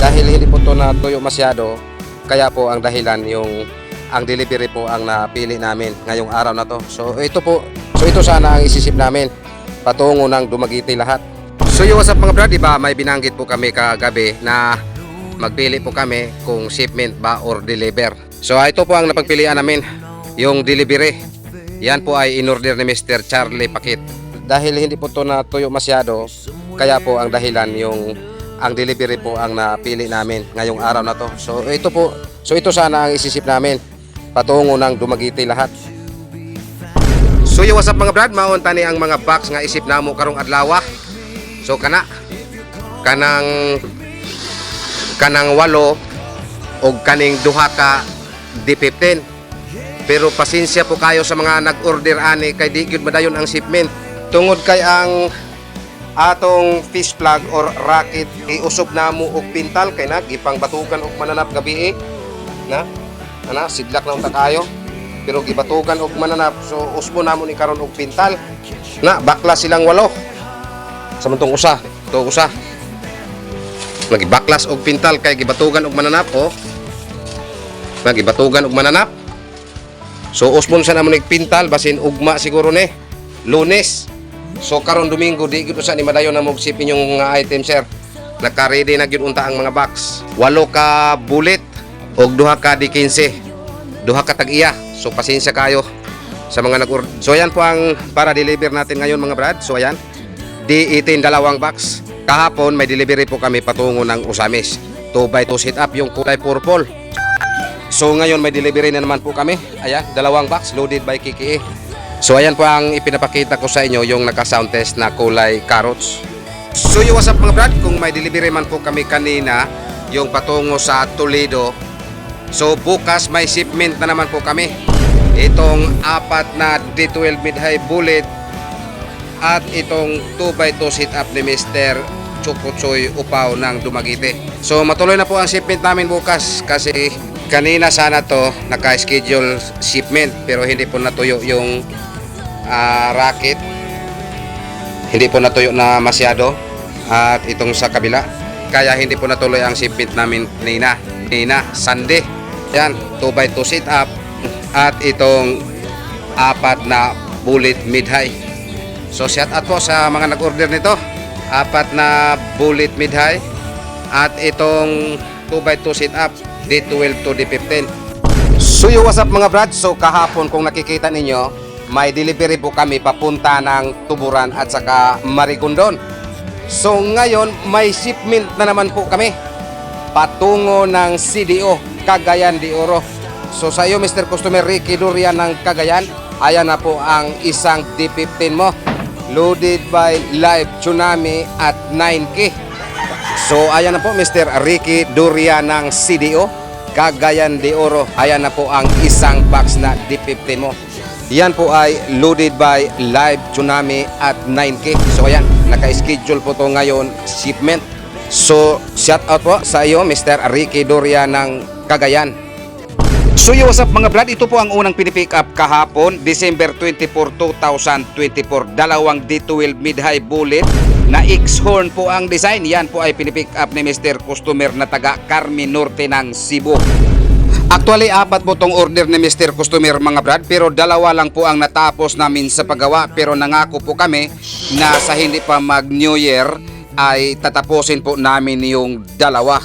Dahil hindi po to natuyo masyado, kaya po ang dahilan yung ang delivery po ang napili namin ngayong araw na to. So ito po, so ito sana ang isisip namin patungo ng Dumagiti lahat. So yung what's up mga brad, diba may binanggit po kami kagabi na magpili po kami kung shipment ba or deliver. So ah, ito po ang napagpilian namin, yung delivery. Yan po ay in-order ni Mr. Charlie Pakit. Dahil hindi po to natuyo masyado, kaya po ang dahilan yung ang delivery po ang napili namin ngayong araw na to. So ito po, so ito sana ang isisip namin patungo ng Dumagiti lahat. So yung what's up mga brad, maon tani ang mga box nga isip namo karong adlaw. So kana kanang kanang walo og kaning duha ka D15. Pero pasensya po kayo sa mga nag-order ani kay di gyud madayon ang shipment. Tungod kay ang atong fish plug or racket iusog namo og pintal kay nag ipang batukan og mananap gabi eh. Na? Ana sidlak na unta kayo. Pero gibatukan og mananap so usbo namo ni karon og pintal. Na bakla silang walo. Samantong usa, to usa. Nagibaklas og pintal kay gibatugan og mananap oh. Nagibatugan og mananap. So usbon sa namon pintal basin ugma siguro ni Lunes. So karon Domingo di gyud sa ni madayon na mo sipin yung mga item sir. Naka-ready na gyud unta ang mga box. Walo ka bullet og duha ka di 15. Duha ka tag-iya. So pasensya kayo sa mga nag So ayan po ang para deliver natin ngayon mga brad. So ayan. D18 dalawang box. Kahapon may delivery po kami patungo ng Usamis. 2 by 2 sit up yung kulay purple. So ngayon may delivery na naman po kami. Ayan, dalawang box loaded by KKE. So ayan po ang ipinapakita ko sa inyo yung naka-sound test na kulay carrots. So yung what's up mga brad, kung may delivery man po kami kanina, yung patungo sa Toledo. So bukas may shipment na naman po kami. Itong apat na D12 mid-high bullet at itong 2x2 sit up ni Mr. Chukutsoy Upaw ng Dumagite. So matuloy na po ang shipment namin bukas kasi kanina sana to naka-schedule shipment pero hindi po natuyo yung ah, racket. Hindi po natuyo na masyado at itong sa kabila kaya hindi po natuloy ang shipment namin kanina. Kanina, Sunday. Yan, 2x2 sit up at itong apat na bullet mid-high. So shout out po sa mga nag-order nito. Apat na bullet mid-high at itong 2x2 sit up D12 to D15. So yo what's up mga brad? So kahapon kung nakikita ninyo, may delivery po kami papunta ng Tuburan at saka Marigondon. So ngayon may shipment na naman po kami patungo ng CDO Cagayan de Oro. So sa iyo Mr. Customer Ricky Durian ng Cagayan, ayan na po ang isang D15 mo loaded by Live Tsunami at 9K. So ayan na po Mr. Ricky Durian ng CDO Cagayan de Oro. Ayan na po ang isang box na D15 mo. Yan po ay loaded by Live Tsunami at 9K. So ayan, naka-schedule po to ngayon shipment. So shout out po sa iyo Mr. Ricky Durian ng Cagayan. So yo, what's up mga brad? Ito po ang unang pinipick up kahapon, December 24, 2024. Dalawang D12 mid-high bullet na X-horn po ang design. Yan po ay pinipick up ni Mr. Customer na taga Carmen Norte ng Cebu. Actually, apat po tong order ni Mr. Customer mga brad, pero dalawa lang po ang natapos namin sa paggawa. Pero nangako po kami na sa hindi pa mag New Year ay tatapusin po namin yung dalawa.